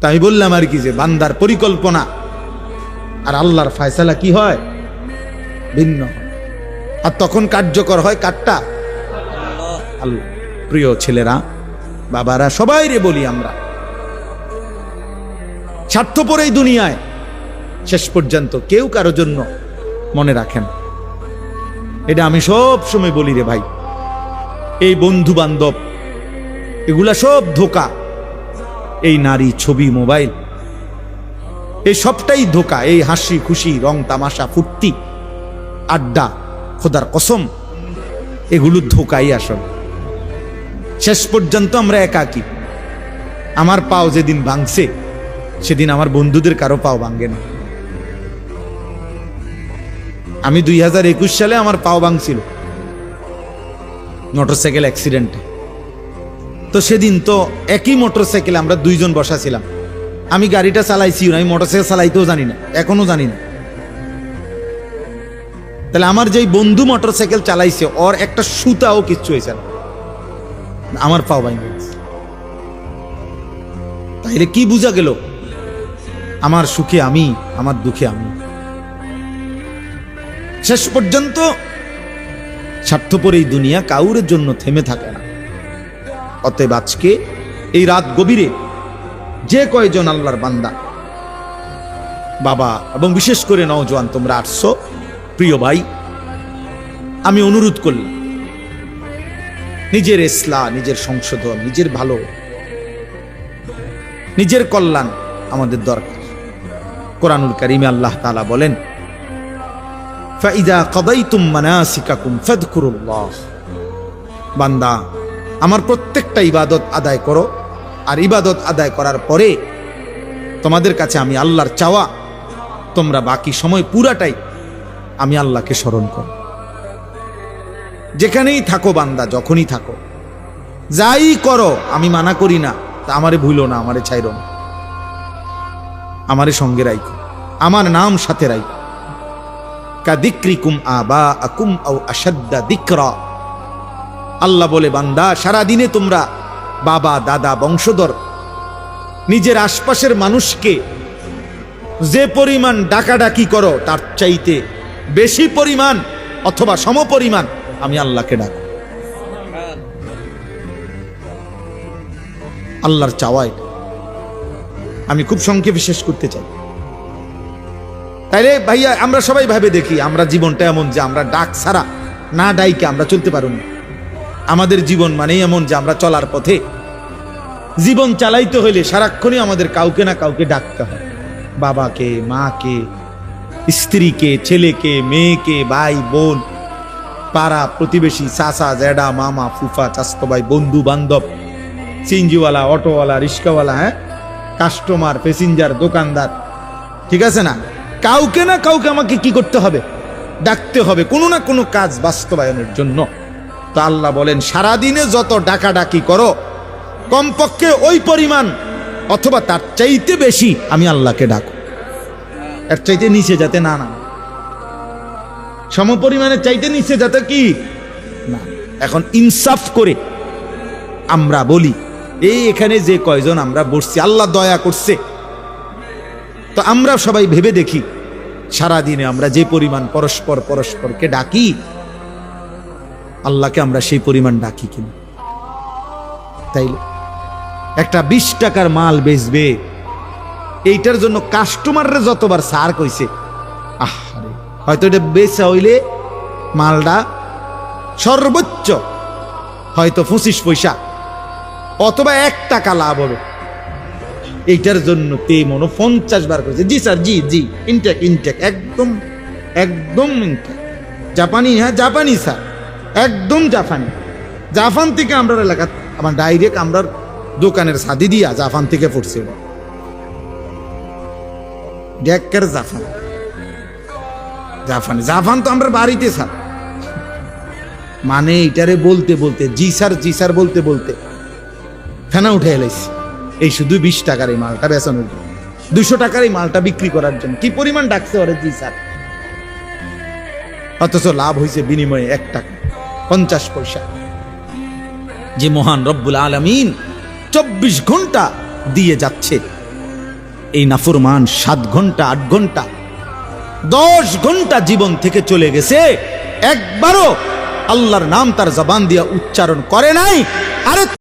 তাই বললাম আর কি যে বান্দার পরিকল্পনা। আর আল্লাহর ফায়সালা কি হয়? ভিন্ন আর তখন কার্যকর হয় কাঠটা আল্লাহ। প্রিয় ছেলেরা, বাবারা, সবাই রে বলি আমরা। স্বার্থপর এই দুনিয়ায় শেষ পর্যন্ত কেউ কারও জন্য মনে রাখেন এটা আমি সব সময় বলি রে ভাই। এই বন্ধু বান্ধব এগুলা সব ধোকা। এই নারী ছবি, মোবাইল, এই সবটাই ধোকা, এই হাসি, খুশি, রং, তামাশা, ফুর্তি, আড্ডা, খোদার কসম, এগুলো ধোকাই আসল। শেষ পর্যন্ত আমরা একাকি। আমার পাও যেদিন ভাঙছে, সেদিন আমার বন্ধুদের কারও পাও ভাঙে না। আমি দুই হাজার একুশ সালে আমার পাও ভাঙছিল। মোটরসাইকেল অ্যাক্সিডেন্টে। তো সেদিন তো একই মোটর মোটরসাইকেলে আমরা দুইজন বসা ছিলাম আমি গাড়িটা চালাইছি আমি মোটরসাইকেল চালাইতেও জানি না, এখনও জানি না। তাহলে আমার যেই বন্ধু মোটরসাইকেল চালাইছে, ওর একটা সুতাও কিচ্ছু হয়েছে আমার পাও গেছে। তাইলে কি বোঝা গেল? আমার সুখে আমি, আমার দুঃখে আমি। শেষ পর্যন্ত স্বার্থপর এই দুনিয়া কাউরের জন্য থেমে থাকে না। অতএব আজকে এই রাত গভীরে যে কয়জন আল্লাহর বান্দা, বাবা এবং বিশেষ করে নওজোয়ান, তোমরা আসছো, প্রিয় ভাই, আমি অনুরোধ করলাম, নিজের এসলা নিজের সংশোধন, নিজের ভালো, নিজের কল্যাণ আমাদের দরকার। কোরআনুল কারিমে আল্লাহ তালা বলেন বান্দা আমার প্রত্যেকটা ইবাদত আদায় করো, আর ইবাদত আদায় করার পরে তোমাদের কাছে আমি আল্লাহর চাওয়া, তোমরা বাকি সময় পুরাটাই আমি আল্লাহকে স্মরণ করো। যেখানেই থাকো বান্দা, যখনই থাকো। যাই করো, আমি মানা করি না, তা আমারে ভুলো না, আমারে ছাইরো না। আমারে সঙ্গে রাইখো, আমার নাম সাথে রাইখো। কাদিক্রিকুম আবা আকুম আও আসাদ্দা দিকরা। আল্লাহ বলে, বান্দা সারা দিনে তোমরা বাবা, দাদা, বংশধর, নিজের আশপাশের মানুষকে যে পরিমাণ ডাকাডাকি করো, তার চাইতে বেশি পরিমাণ অথবা সমপরিমাণ আমি আল্লাহকে ডাক আল্লাহর চাওয়া এটা। আমি খুব সংক্ষেপে শেষ করতে চাই। তাইলে ভাইয়া, আমরা সবাই ভাবে দেখি, আমরা জীবনটা এমন যে আমরা ডাক ছাড়া, না ডাইকে আমরা চলতে পারব না। আমাদের জীবন মানেই এমন যে আমরা চলার পথে। জীবন চালাইতে হইলে সারাক্ষণই আমাদের কাউকে না কাউকে ডাকতে হয়। বাবাকে, মাকে, স্ত্রীকে, ছেলেকে, মেয়েকে, ভাই, বোন, পাড়া, প্রতিবেশী, চাচা জ্যাডা মামা, ফুফা চাস্ত ভাই, বন্ধু বান্ধব, সিনজিওয়ালা, অটোওয়ালা, রিক্সাওয়ালা হ্যাঁ? কাস্টমার, প্যাসেঞ্জার, দোকানদার, ঠিক আছে না? কাউকে না কাউকে আমাকে কি করতে হবে? ডাকতে হবে কোনো না কোনো কাজ বাস্তবায়নের জন্য। তো আল্লাহ বলেন, সারাদিনে যত ডাকাডাকি করো, কমপক্ষে ওই পরিমাণ, অথবা তার চাইতে বেশি আমি আল্লাহকে ডাকো। এর চাইতে নিচে যাতে না না সমপরিমাণের চাইতে নিচে যাতে কি? না। এখন ইনসাফ করে আমরা বলি, এই এখানে যে কয়জন আমরা বসছি, আল্লাহ দয়া করছে। তো আমরা সবাই ভেবে দেখি সারা দিনে আমরা যে পরিমাণ পরস্পর পরস্পরকে ডাকি আল্লাহকে আমরা সেই পরিমাণ ডাকি কিনা। তাই একটা বিশ টাকার মাল বেচবে, এইটার জন্য কাস্টমাররা যতবার সার কইছে, আহারে, হয়তো এটা বেচা হইলে মালটা সর্বোচ্চ হয়তো পঁচিশ পয়সা অথবা এক টাকা লাভ হবে। এইটার জন্য তে মনো পঞ্চাশ বার করেছে জি স্যার জি জি ইনটেক ইনটেক একদম একদম ইনটেক জাপানি হ্যাঁ জাপানি স্যার একদম জাফান। জাফান থেকে আমরা এলাকা, আমার ডাইরেক্ট আমরা দোকানের সাদি দিয়া জাপান থেকে পড়ছে। ডেকের জাপান জাপানি জাপান তো আমরা বাড়িতে স্যার। মানে এটারে বলতে বলতে, জি স্যার জি স্যার বলতে বলতে ফেনা উঠে এলাইছি। এই শুধু বিশ টাকার এই মালটা বেচানোর জন্য। দুশো টাকার এই মালটা বিক্রি করার জন্য। কি পরিমাণ ডাকছে ওরে জি স্যার? অথচ লাভ হয়েছে বিনিময়ে এক টাকা। পঞ্চাশ পয়সা। যে মহান রব্বুল আলমিন চব্বিশ ঘণ্টা দিয়ে যাচ্ছে। এই নাফুরমান সাত ঘণ্টা, আট ঘণ্টা, দশ ঘণ্টা জীবন থেকে চলে গেছে। একবারও আল্লাহর নাম তার জবান দিয়া উচ্চারণ করে নাই। আরে